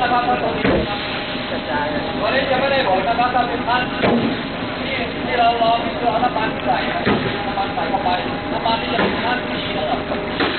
นะครับว่าตรงนี้วันนี้จะไม่ได้บอกนะครับถ้าเป็นพันที่ที่เรารอนี่คือเอาน้ำมันใส่น้ำมันใส่เข้าไปน้ำมันที่จะเป็นพันที่นะครับ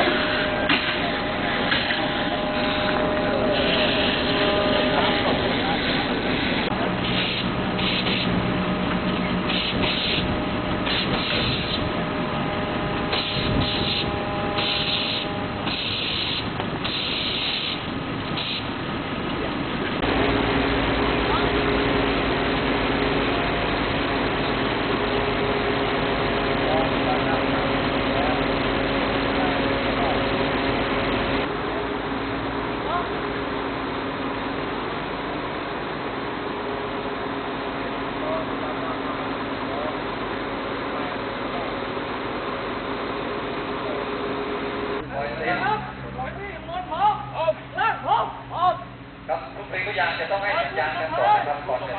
ซื้อยังจะต้องให้สัญญาณกันต่อนนะครับก่อนจะ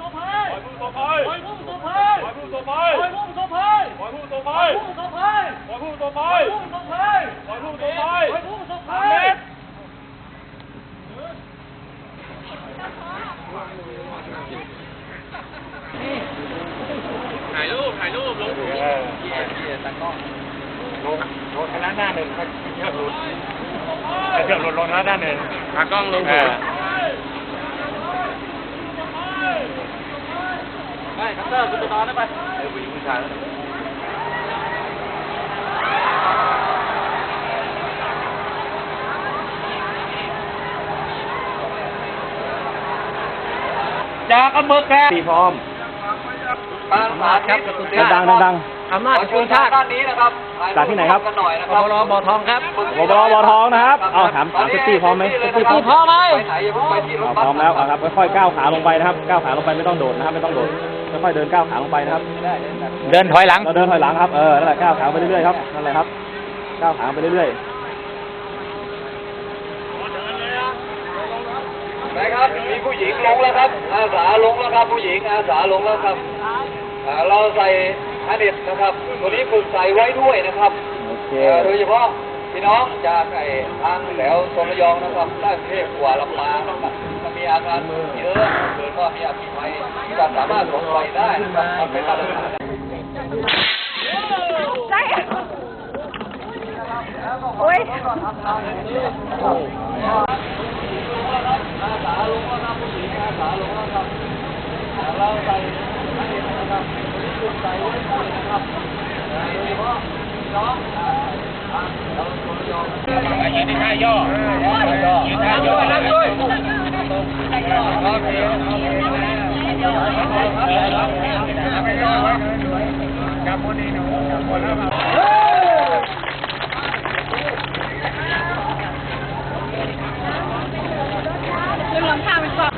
ลงถ่ายรูปถ่ายรูปลงเออเกียร์เกียร์ตะกล้องลงลงคณะหน้าหนึ่งครับเกือบหลุดลงแล้วด้านหนึ่งตากล้องลงหัว เตอร์คุณไปนอนได้ไปเดี๋ยวผู้หญิงผู้ชายแล้วจากอำเภอแกตีพร้อมบางสาธิตดังๆดังอำนาจขอเชิญทางด้านนี้นะครับจากที่ไหนครับกันหน่อยนะครับบลบ่อทองครับๆบอบอบอทองนะครับ เอาถามถามเซฟตี้พร้อมไหมเซฟตี้พร้อมพร้อมไหมไปไหนอย่าเพิ่งไปที่รถเอาบัสพร้อมแล้วเอาครับ ค่อยๆก้าวขาลงไปนะครับ ก้าวขาลงไปไม่ต้องโดดนะครับ ไม่ต้องโดด ค่อยๆเดินก้าวขาลงไปนะครับ เดินถอยหลัง เราเดินถอยหลังครับ เออ นั่นแหละก้าวขาไปเรื่อยๆครับ นั่นแหละครับ ก้าวขาไปเรื่อยนะครับ มีผู้หญิงลงแล้วครับ อาสาลงแล้วครับ ผู้หญิงอาสาลงแล้วครับอ่าเราใส่ฮาเด็ดนะครับ ตัวนี้ฝึกใส่ไว้ด้วยนะครับๆโอเคเอ่อโดยเฉพาะพี่น้องจากไอ้ทางแถวโซนระยองนะครับใต้กรุงเทพกว่าลำปางนะครับถ้า มีอาการมือเยอะหรือว่ามีอาชีพใหม่สามารถของเรได้มันเป็นมาตรฐานได้โอ้ยเรนะครับใส่ให้นี้องราตัวยอมยืท่าย่อยืนท่าย่อ one time.